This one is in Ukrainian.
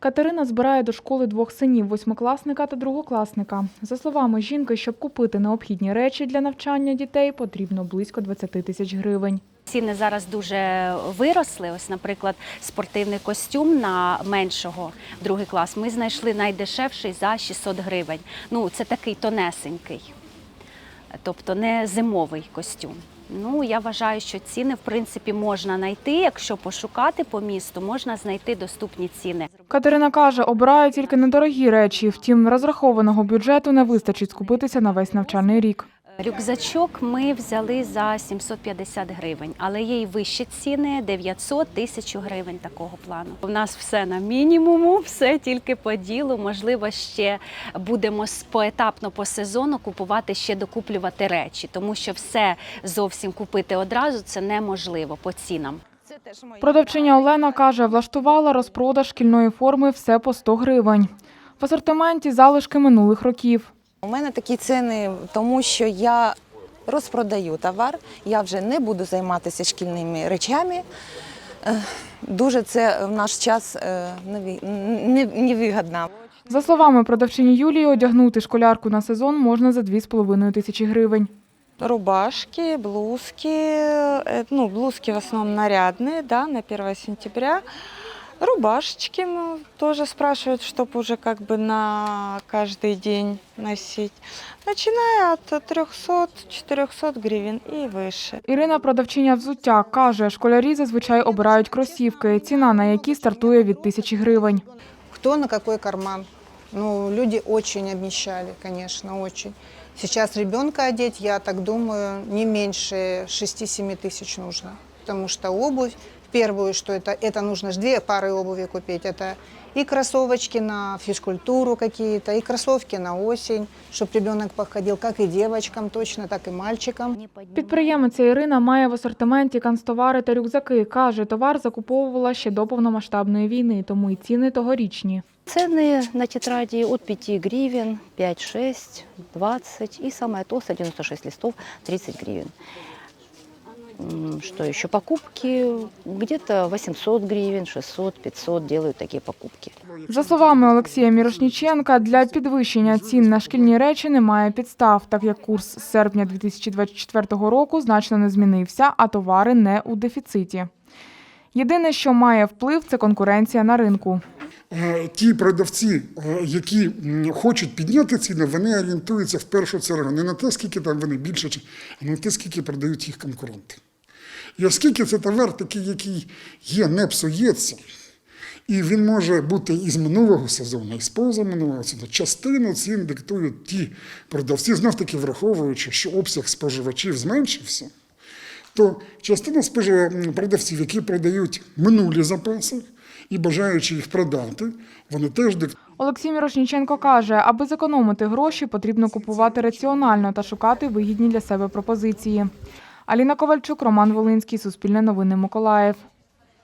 Катерина збирає до школи двох синів восьмикласника та другокласника. За словами жінки, щоб купити необхідні речі для навчання дітей, потрібно близько 20 тисяч гривень. Ціни зараз дуже виросли. Ось, наприклад, спортивний костюм на меншого другий клас ми знайшли найдешевший за 600 гривень. Ну, це такий тонесенький, тобто не зимовий костюм. Ну, я вважаю, що ціни в принципі можна знайти. Якщо пошукати по місту, можна знайти доступні ціни. Катерина каже, обирає тільки недорогі речі, втім, розрахованого бюджету не вистачить скупитися на весь навчальний рік. Рюкзачок ми взяли за 750 гривень, але є й вищі ціни 900 1000 гривень такого плану. У нас все на мінімуму, все тільки по ділу. Можливо, ще будемо поетапно по сезону купувати ще докуплювати речі, тому що все зовсім купити одразу це неможливо по цінам. Продавчиня Олена каже, влаштувала розпродаж шкільної форми все по 100 гривень. В асортименті залишки минулих років. У мене такі ціни, тому що я розпродаю товар, я вже не буду займатися шкільними речами. Е, Дуже це в наш час е, не- невигідно. За словами продавчині Юлії, одягнути школярку на сезон можна за 2,5 тисячі гривень. Рубашки, блузки, э, ну, блузки в основном нарядные, да, на 1 сентября. Рубашечки ну, тоже спрашивают, чтобы уже как бы на каждый день носить. Начиная от 300-400 гривен и выше. Ірина, продавчиня взуття, каже, школярі зазвичай обирають кросівки, ціна на які стартує від тисячі гривень. Кто на какой карман. Ну, люди очень обнищали, конечно, очень. Сейчас ребенка одеть, я так думаю, не меньше 6-7 тысяч нужно. Потому что обувь, первую, что это, это нужно же две пары обуви купить. Это и кроссовочки на физкультуру какие-то, и кроссовки на осень, чтобы ребенок походил, как и девочкам точно, так и мальчикам. Підприємиця Ірина має в асортименті канцтовари та рюкзаки. Каже, товар закуповувала ще до повномасштабної війни, тому й ціни тогорічні. Цены на тетради от 5 гривен, 5-6, 20 и самая толстая 96 листов 30 гривен. Что еще? Покупки где-то 800 гривен, 600, 500 делают такие покупки. За словами Олексія Мірошніченка, для підвищення цін на шкільні речі немає підстав, так як курс з серпня 2024 року значно не змінився, а товари не у дефіциті. Єдине, що має вплив, це конкуренція на ринку. Е, ті продавці, е, які хочуть підняти ціни, вони орієнтуються в першу чергу не на те, скільки там вони більше, а на те, скільки продають їх конкуренти. І оскільки це товар такий, який є, не псується, і він може бути із минулого сезону, і з позаминулого сезону, частину цін диктують ті продавці, знов таки враховуючи, що обсяг споживачів зменшився, то частина продавців, які продають минулі запаси і бажаючи їх продати, вони теж диктують. Олексій Мірошніченко каже, аби зекономити гроші, потрібно купувати раціонально та шукати вигідні для себе пропозиції. Аліна Ковальчук, Роман Волинський, Суспільне новини Миколаїв.